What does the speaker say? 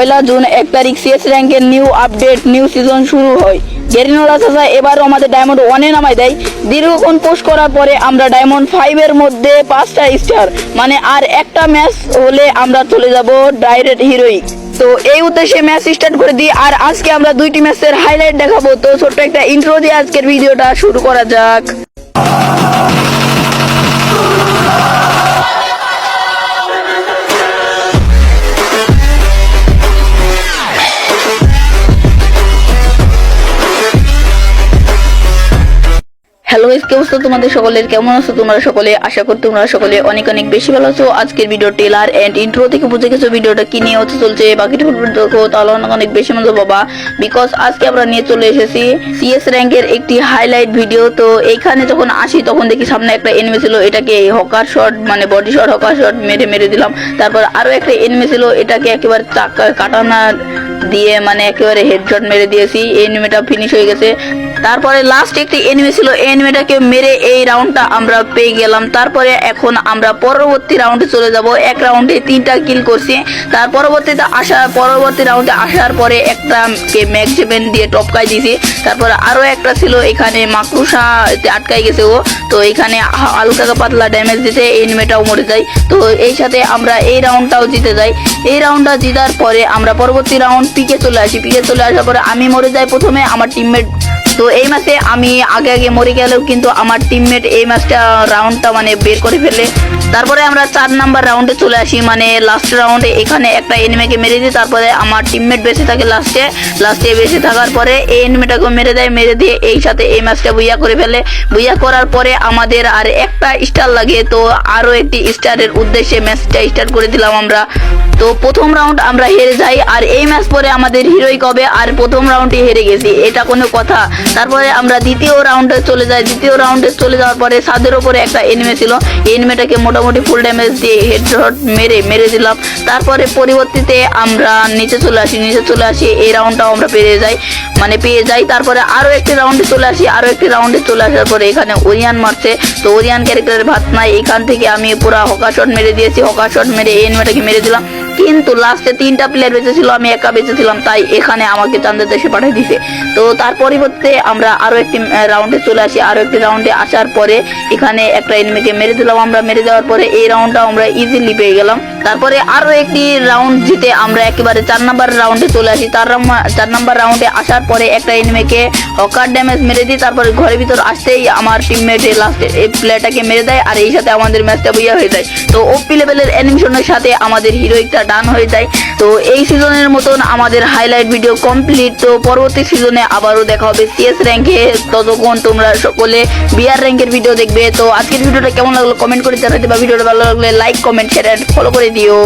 পয়লা June এক তারিখ CS র্যাঙ্কের নিউ আপডেট, নিউ সিজন শুরু হয়। গেরিনোলা চাচা এবারও আমাদের ডায়মন্ড ওয়ানে নামাই দেয়। দীর্ঘক্ষণ পোস্ট করার পরে আমরা ডায়মন্ড ফাইভের মধ্যে পাঁচটা স্টার মানে আর একটা ম্যাচ হলে আমরা চলে যাব ডাইরেক্ট হিরোইক তো এই উদ্দেশ্যে ম্যাচ স্টার্ট করে দিই, আর আজকে আমরা দুইটি ম্যাচের হাইলাইট দেখাবো। তো ছোট্ট একটা ইন্ট্রো দিয়ে আজকের ভিডিওটা শুরু করা যাক। হ্যালো কি অবস্থা তোমাদের সকলের? কেমন আছো তোমরা সকলে? আশা করি তোমরা সকলে অনেক অনেক বেশি ভালো আছো। আজকের ভিডিও টেলার এন্ড ইন্ট্রো থেকে বুঝে গেছো ভিডিওটা কি নিয়ে হতে চলছে। বাকিটা দেখো, তাহলে অনেক অনেক বেশি মজা পাবা। বিকজ আজকে আমরা নিয়ে চলে এসেছি সিএস র্যাঙ্কের একটি হাইলাইট ভিডিও তো এইখানে যখন আসি, তখন দেখি সামনে একটা এনিমি ছিল। এটাকে হকার শট মানে বডি শট হকার শট মেরে মেরে দিলাম। তারপর আরও একটা এনিমি ছিল। এটাকে একেবারে চাকা, কাটানা দিয়ে মানে একেবারে হেডশট মেরে দিয়েছি। এই এনিমিটা ফিনিশ হয়ে গেছে। তারপরে লাস্ট একটি এনিমি ছিল এনিমিটাকে মেরে এই রাউন্ডটা আমরা পেয়ে গেলাম। তারপরে এখন আমরা পরবর্তী রাউন্ডে চলে যাব। এক রাউন্ডে তিনটা কিল করছি। তার পরবর্তীতে আসা, পরবর্তী রাউন্ডে আসার পরে একটা কে ম্যাক্স দিয়ে টপকাই দিয়েছি। তারপরে আরও একটা ছিল, এখানে মাকড়ুসা আটকাই গেছে ও। তো এখানে হালকা পাতলা ড্যামেজ দিতে এনিমিটাও মরে যায়। তো এই সাথে আমরা এই রাউন্ডটাও জিতে যাই। এই রাউন্ডটা জিতার পরে আমরা পরবর্তী রাউন্ড পিকে চলে আসি। পিকে চলে আসার পরে আমি মরে যাই প্রথমে। আমার টিমমেট তো এই ম্যাচে আমি আগে আগে মরে গেলেও কিন্তু আমার টিমমেট এই ম্যাচটা রাউন্ডটা মানে বের করে ফেলে তারপরে আমরা চার নাম্বার রাউন্ডে চলে আসি মানে লাস্ট রাউন্ডে এখানে একটা এনিমিকে মেরে দিই, তারপরে আমার টিমমেট বেঁচে থাকে লাস্টে লাস্টে বেঁচে থাকার পরে এই এনিমিটাকে মেরে দেয়, মেরে দিয়ে এই সাথে এই ম্যাচটা বুইয়া করে ফেলে। বুইয়া করার পরে আমাদের আর একটা স্টার লাগে, তো আরও একটি স্টারের উদ্দেশ্যে ম্যাচটা স্টার্ট করে দিলাম আমরা। তো প্রথম রাউন্ড আমরা হেরে যাই, আর এই ম্যাচ পরে আমাদের হিরোই কবে? আর প্রথম রাউন্ডে হেরে গেছি, এটা কোনো কথা। তারপরে আমরা দ্বিতীয় রাউন্ডে চলে যাই। দ্বিতীয় রাউন্ডে চলে যাওয়ার পরে ছাদের ওপরে একটা এনিমে ছিল। এনিমেটাকে মোটামুটি ফুল ড্যামেজ দিয়ে হেডশট মেরে মেরে দিলাম। তারপরে পরিবর্তিতে আমরা নিচে চলে আসি, নিচে চলে আসি, এই রাউন্ডটাও আমরা পেরে যাই। মানে পেয়ে যাই। তারপরে আরও একটি রাউন্ডে চলে আসি আরও একটি রাউন্ডে চলে আসার পরে এখানে ওরিয়ান মারছে। তো ওরিয়ান ক্যারেক্টারের ভাত নাই, এখান থেকে আমি পুরা হকা শট মেরে দিয়েছি। হকা শট মেরে এনিমেটাকে মেরে দিলাম। কিন্তু লাস্টে তিনটা প্লেয়ার বেঁচে ছিল আমি একা বেঁচে ছিলাম তাই এখানে আমাকে চান্দের দেশে পাঠিয়ে দিছে। তো তার পরিবর্তে আমরা আরও একটি রাউন্ডে চলে আসি। আরও একটি রাউন্ডে আসার পরে এখানে একটা এনিমিকে মেরে দিলাম আমরা। মেরে দেওয়ার পরে এই রাউন্ডটা আমরা ইজিলি পেয়ে গেলাম। তারপরে আরও একটি রাউন্ড জিতে আমরা একেবারে চার নাম্বার রাউন্ডে চলে আসি। তার চার নাম্বার রাউন্ডে আসার পরে একটা এনিমিকে হকার ড্যামেজ মেরে দিই। তারপরে ঘরের ভিতর আসতেই আমার টিমমেট লাস্টে এই প্লেয়ারটাকে মেরে দেয়। আর এই সাথে আমাদের ম্যাচটা বইয়া হয়ে যায়। তো ওপি লেভেলের অ্যানিমেশনের সাথে আমাদের হিরোইকটা ডান হয়ে যায়। তো এই সিজনের মতন আমাদের হাইলাইট ভিডিও কমপ্লিট তো পরবর্তী সিজনে আবারও দেখা হবে সিএস র্যাঙ্কে ততক্ষণ তোমরা সকলে বিআর র্যাঙ্কের ভিডিও দেখবে। তো আজকের ভিডিওটা কেমন লাগল কমেন্ট করে জানাতে বা ভিডিওটা ভালো লাগলে লাইক কমেন্ট শেয়ার ফলো করে দিও।